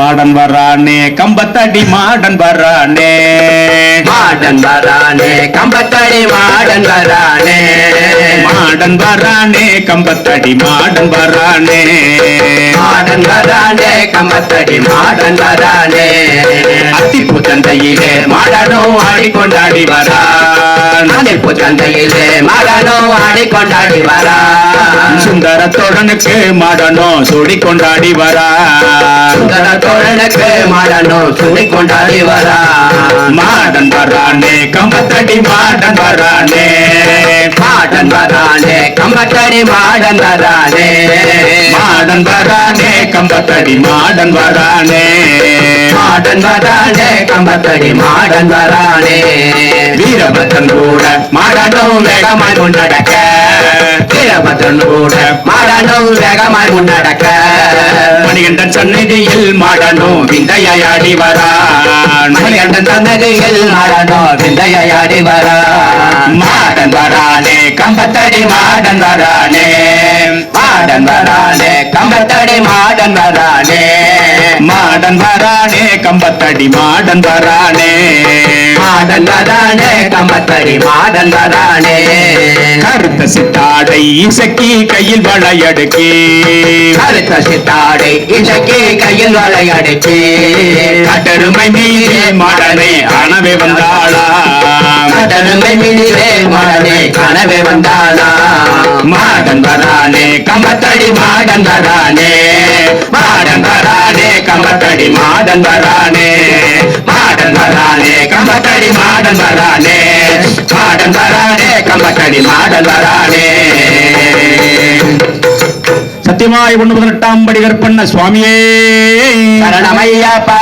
Modern வரானே கம்பத்தடி modern வரானே. Modern வரானே கம்பத்தடி மாடன் வரானே. மாடன் வரானே கம்பத்தடி மாடன் வரானே. மாடன் வரானே கம்பத்தடி மாடன் வரானே. அத்திப்பு தந்தையிலே மாடனோ ஆடிக்கொண்டாடி வரான். அதிப்பு சந்தையிலே மாடனோ ஆடிக்கொண்டாடி வரா. சுந்தர தோழனுக்கு மாடனோ சுடி கொண்டாடி வரான் சுந்தர தோழனுக்கு மாடனோ சுடி கொண்டாடி வரா. மாடன் வரானே கம்பத்தடி மாடன் வரானே. மாடன் வரானே கம்பத்தடி மாடன் வரானே மாடன் வரானே கம்பத்தடி மாடன் வரானே மாடன் வரானே கம்பத்தடி மாடன் வரானே வீரபத்ரன் கூட மாடனும் வேகமாய் முன்னடக்க. வீரபத்ரன் கூட மாடனும் வேகமாய் முன்னடக்க. மணிகண்டன் சன்னதியில் மாடனும் விந்தையாடி வரான். மணிகண்டன் சன்னதியில் மாடனும் விந்தையாடி வரான். மாடன் வரானே கம்பத்தடி மாடன் மாடன் வரானே கம்பத்தடி மாடன் வரானே. மாடன் வரானே கம்பத்தடி மாடன் வரானே. மாடன் வரானே கம்பத்தடி மாடன் வரானே. கருத்த சித்தாடை இசக்கி கையில் வளையடுக்கி. கருத்த சித்தாடை இசக்கி கையில் வளையடுக்கி. கட்டருமை மீதே மாடனே அணவே வந்தாளா. கட்டருமை மிடிலே மாடனே கனவே வந்தாளா. மாடன் வரா வரானே கம்பத்தடி மாடன் வரானே மாடன் வரானே கம்பத்தடி மாடன் வரானே மாடன் வரானே கம்பத்தடி மாடன் வரானே மாடன் வரானே கம்பத்தடி மாடன் வரானே சத்தியமாய் ஒன்று பதினெட்டாம் படி கற்பண்ண சுவாமியே. சரணமையப்பா.